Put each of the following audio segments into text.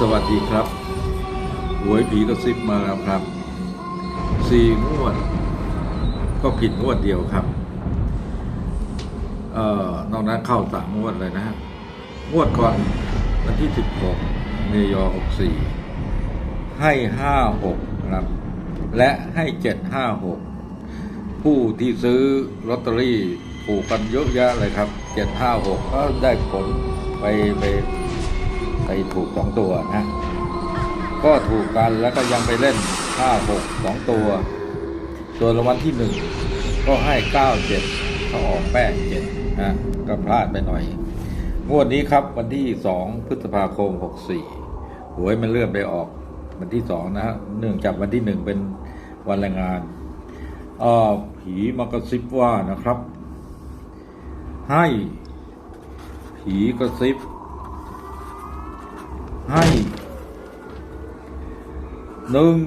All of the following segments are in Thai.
สวัสดีครับหวยผีกระซิบมาแล้วครับสี่งวด ก็ผิดงวดเดียวครับ เอ่อนอกนั้นเข้าสามงวดเลยนะฮะงวดก่อนวันที่16เมยอ64ให้56ครับ และให้756ผู้ที่ซื้อลอตเตอรี่ถูกกันเยอะแยะเลยครับ756ก็ได้ผลไปไป ไปถูกสองตัวนะ ก็ถูกกันแล้วก็ยังไปเล่นห้าหกสองตัว ส่วนรางวัลที่หนึ่งก็ให้เก้าเจ็ดเขาออกแป้งเจ็ดนะก็พลาดไปหน่อย งวดนี้ครับวันที่สองพฤษภาคมหกสี่หวยมันเลื่อนไปออกวันที่สองนะฮะเนื่องจากวันที่หนึ่งเป็นวันแรงงานอ่าผีมากระซิบว่านะครับ ให้ผีกระซิบ ให้หนึ่ง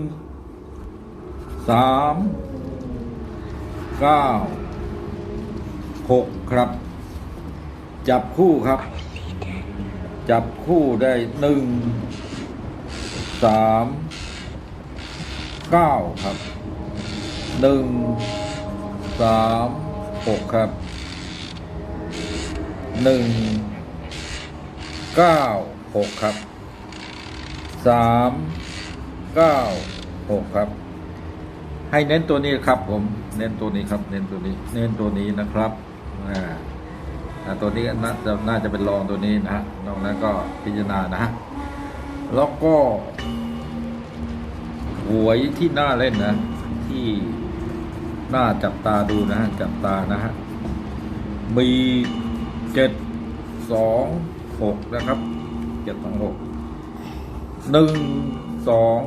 สามเก้าหกครับ จับคู่ครับ จับคู่ได้หนึ่งสามเก้าครับหนึ่งสามหกครับหนึ่งเก้าหกครับ สามเก้าหกครับ ให้เน้นตัวนี้ครับ ผม เน้นตัวนี้ครับ เน้นตัวนี้ เน้นตัวนี้นะครับอ่าตัวนี้น่าจะน่าจะเป็นรองตัวนี้นะฮะนอกนั้นก็พิจารณานะฮะแล้วก็หวยที่น่าเล่นนะ ที่น่าจับตาดูนะฮะจับตานะฮะมีเจ็ดสองหกนะครับเจ็ดสองหก หนึ่งสอง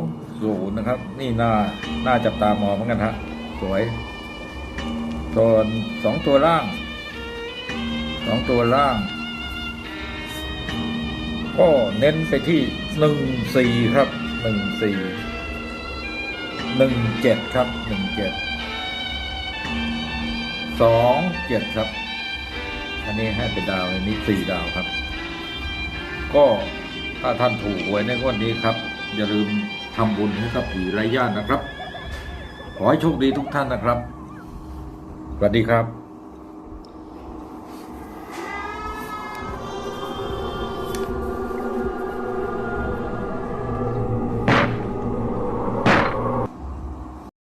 ศูนย์นะครับ นี่น่าน่าจับตามองเหมือนกันฮะสวยส่วนสองตัวล่างสองตัวล่าง ก็เน้นไปที่หนึ่งสี่ครับหนึ่งสี่หนึ่งเจ็ดครับหนึ่งเจ็ดสองเจ็ดครับ อันนี้ให้เป็นดาวอันนี้สี่ดาวครับ ก็ ถ้าท่านถูกหวยในงวดนี้ครับ อย่าลืมทำบุญให้กับผีไร้ญาตินะครับ ขอให้โชคดีทุกท่านนะครับ สวัสดีครับ